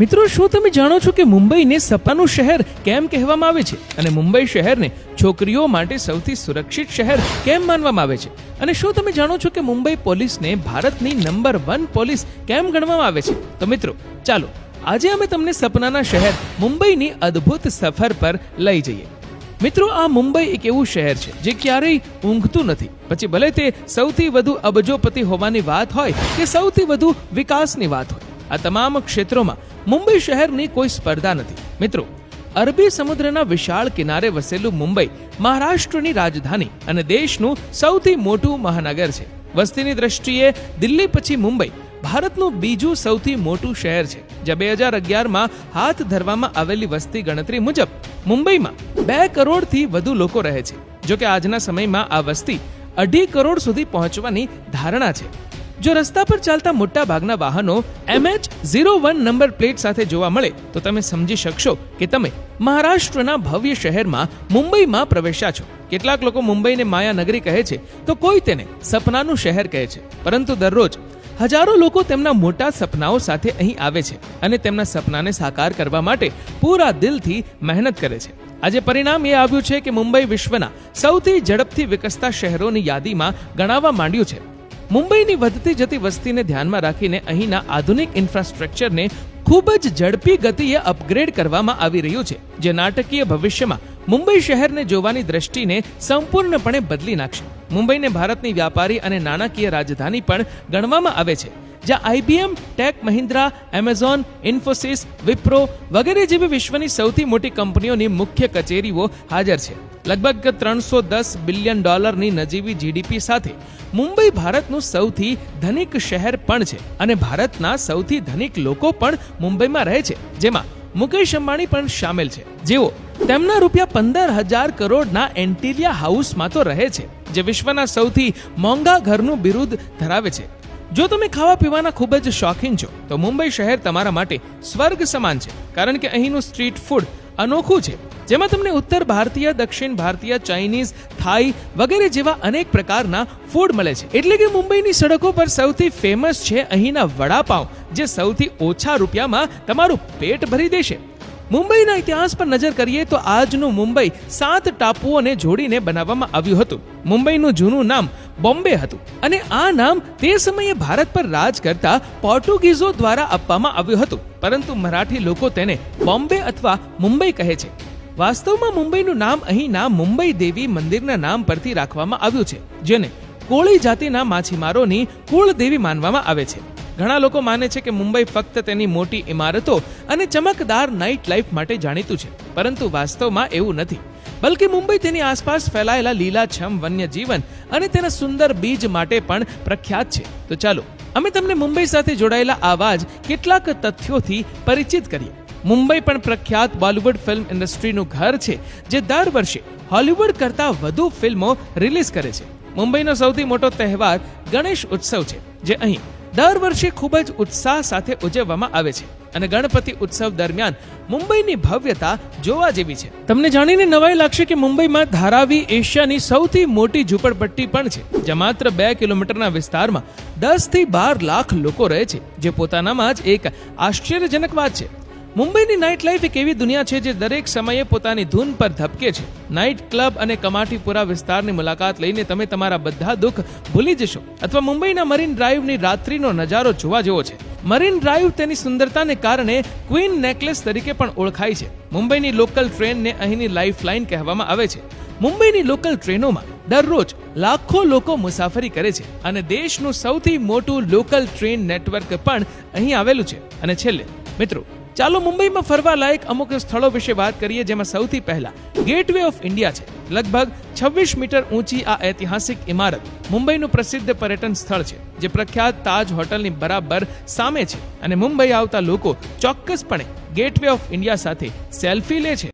મિત્રો, શું તમે જાણો છો કે મુંબઈને સપનાનું શહેર કેમ કહેવામાં આવે છે? અને મુંબઈ શહેરને છોકરીઓ માટે સૌથી સુરક્ષિત શહેર કેમ માનવામાં આવે છે? અને શું તમે જાણો છો કે મુંબઈ પોલીસને ભારતની નંબર વન પોલીસ કેમ ગણવામાં આવે છે? તો મિત્રો, ચાલો, આજે અમે તમને સપનાના શહેર મુંબઈની અદ્ભુત સફર પર લઈ જઈએ. મિત્રો, આ મુંબઈ એક એવું શહેર છે જે ક્યારેય ઊંઘતું નથી. પછી ભલે તે સૌથી વધુ અબજોપતિ હોવાની વાત હોય કે સૌથી વધુ વિકાસની વાત હોય આ તમામ ક્ષેત્રોમાં મુંબઈ શહેરની કોઈ સ્પર્ધા નથી. મિત્રો, અરબી સમુદ્રના વિશાળ કિનારે વસેલું મુંબઈ મહારાષ્ટ્રની રાજધાની અને દેશનું સૌથી મોટું મહાનગર છે. વસ્તીની દ્રષ્ટિએ દિલ્હી પછી મુંબઈ ભારતનું બીજું સૌથી મોટું શહેર છે. જે બે હજાર અગિયારમાં હાથ ધરવામાં આવેલી વસ્તી ગણતરી મુજબ મુંબઈમાં બે કરોડથી વધુ લોકો રહે છે. જોકે આજના સમયમાં આ વસ્તી અઢી કરોડ સુધી પહોંચવાની ધારણા છે. જો રસ્તા પર ચાલતા મોટા ભાગના વાહનો MH zero one number plate સાથે જોવા મળે, તો તમે સમજી શકશો કે તમે મહારાષ્ટ્રના ભવ્ય શહેરમાં મુંબઈમાં પ્રવેશ્યા છો. કેટલાક લોકો મુંબઈને માયાનગરી કહે છે, તો કોઈ તેને સપનાનું શહેર કહે છે. પરંતુ દરરોજ હજારો લોકો તેમના મોટા સપનાઓ સાથે અહીં આવે છે અને તેમના સપનાને સાકાર કરવા માટે પૂરા દિલથી મહેનત કરે છે. આજે પરિણામ એ આવ્યું છે કે મુંબઈ વિશ્વના સૌથી ઝડપથી વિકસતા શહેરોની યાદીમાં ગણાવવા માંડ્યું છે. મુંબઈની વધતી જતી વસ્તીને ધ્યાનમાં રાખીને અહીંના આધુનિક ઇન્ફ્રાસ્ટ્રક્ચરને ખૂબ જ ઝડપી ગતિએ અપગ્રેડ કરવામાં આવી રહ્યું છે, જે નાટકીય ભવિષ્યમાં મુંબઈ શહેરને જોવાની દ્રષ્ટિને સંપૂર્ણપણે બદલી નાખશે. મુંબઈને ભારતની વ્યાપારી અને નાણાકીય રાજધાની પણ ગણવામાં આવે છે. જ્યાં IBM, tech, Mahindra, Amazon, Infosys, Wipro વગેરે જેવી વિશ્વની સૌથી મોટી કંપનીઓની મુખ્ય કચેરીઓ હાજર છે. લગભગ ત્રણસો દસ બિલિયન ડોલરની નજીવી જીડીપી સાથે મુંબઈ ભારતનું સૌથી ધનિક શહેર પણ છે અને ભારતના સૌથી ધનિક લોકો પણ મુંબઈમાં રહે છે, જેમાં મુકેશ અંબાણી પણ સામેલ છે. જેઓ તેમના રૂપિયા પંદર હજાર કરોડના એન્ટિલિયા હાઉસમાં તો રહે છે, જે વિશ્વના સૌથી મોંઘા ઘરનું બિરુદ ધરાવે છે. જો તમે ખાવા પીવાના ખૂબ જ શોખીન છો, તો મુંબઈ શહેર તમારા માટે સ્વર્ગ સમાન છે. કારણ કે અહીંનું સ્ટ્રીટ ફૂડ અનોખું છે. જેમાં તમને ઉત્તર ભારતીય, દક્ષિણ ભારતીય, ચાઇનીઝ, થાઈ વગેરે જેવા અનેક પ્રકારના ફૂડ મળે છે. એટલે કે મુંબઈની સડકો પર સૌથી ફેમસ છે અહીંના વડાપાઉં જે સૌથી ઓછા રૂપિયામાં તમારું પેટ ભરી દેશે. મુંબઈના ઇતિહાસ પર નજર કરીએ તો આજનું મુંબઈ સાત ટાપુઓને જોડીને બનાવવામાં આવ્યું હતું. મુંબઈનું જૂનું નામ બોમ્બે હતું. અને આ નામ તે સમયે ભારત પર રાજ કરતા પોર્ટુગીઝો દ્વારા આપવામાં આવ્યું હતું. પરંતુ મરાઠી લોકો તેને બોમ્બે અથવા મુંબઈ કહે છે. વાસ્તવમાં મુંબઈનું નામ અહીંના મુંબઈ દેવી મંદિરના નામ પરથી રાખવામાં આવ્યું છે, જેને કોળી જાતિના માછીમારોની કુળદેવી માનવામાં આવે છે. ઘણા લોકો માને છે કે મુંબઈ ફક્ત તેની મોટી ઇમારતો અને ચમકદાર નાઇટ લાઈફ માટે જાણીતું છે, પરંતુ વાસ્તવમાં એવું નથી. બલકે મુંબઈ તેની આસપાસ ફેલાયેલા લીલાછમ વન્યજીવન અને તેના સુંદર બીજ માટે પણ પ્રખ્યાત છે. તો ચાલો, અમે તમને મુંબઈ સાથે જોડાયેલા આવા કેટલાક તથ્યોથી પરિચિત કરીએ. મુંબઈ પણ પ્રખ્યાત બોલિવૂડ ફિલ્મ ઇન્ડસ્ટ્રીનું ઘર છે, જે દર વર્ષે હોલિવૂડ કરતાં વધુ ફિલ્મો રિલીઝ કરે છે. મુંબઈનો સૌથી મોટો તહેવાર ગણેશ ઉત્સવ છે, જે અહીં દર વર્ષે ખૂબ જ ઉત્સાહ સાથે ઉજવવામાં આવે છે અને ગણપતિ ઉત્સવ દરમિયાન મુંબઈની ભવ્યતા જોવા જેવી છે. તમને જાણીને નવાઈ લાગશે કે મુંબઈમાં ધારાવી એશિયાની સૌથી મોટી ઝૂંપડપટ્ટી પણ છે જે માત્ર બે કિલોમીટરના વિસ્તારમાં દસથી બાર લાખ લોકો રહે છે, જે પોતાનામાં જ એક આશ્ચર્યજનક વાત છે. મુંબઈની નાઇટ લાઈફ એક એવી દુનિયા છે જે દરેક સમયે પોતાની ધૂન પર ધબકે છે. નાઇટ ક્લબ અને કમાટીપુરા વિસ્તારની મુલાકાત લઈને તમે તમારા બધા દુઃખ ભૂલી જશો અથવા મુંબઈના મરીન ડ્રાઈવની રાત્રિનો નજારો જોવા જેવો છે. મરીન ડ્રાઈવ તેની સુંદરતાને કારણે ક્વીન નેકલેસ તરીકે પણ ઓળખાય છે. મુંબઈની લોકલ ટ્રેનને અહીંની લાઈફ લાઇન કહેવામાં આવે છે. મુંબઈની લોકલ ટ્રેનોમાં દરરોજ લાખો લોકો મુસાફરી કરે છે અને દેશનું સૌથી મોટું લોકલ ટ્રેન નેટવર્ક પણ અહીં આવેલું છે. અને છેલ્લે, મિત્રો ચાલો મુંબઈમાં ફરવા લાયક અમુક સ્થળો વિશે વાત કરીએ, જેમાં સૌથી પહેલા ગેટવે ઓફ ઇન્ડિયા છે. લગભગ છવ્વીસ મીટર ઊંચી આ ઐતિહાસિક ઇમારત મુંબઈનું પ્રસિદ્ધ પર્યટન સ્થળ છે, જે પ્રખ્યાત તાજ હોટલની બરાબર સામે છે અને મુંબઈ આવતા લોકો ચોક્કસપણે ગેટવે ઓફ ઇન્ડિયા સાથે સેલ્ફી લે છે.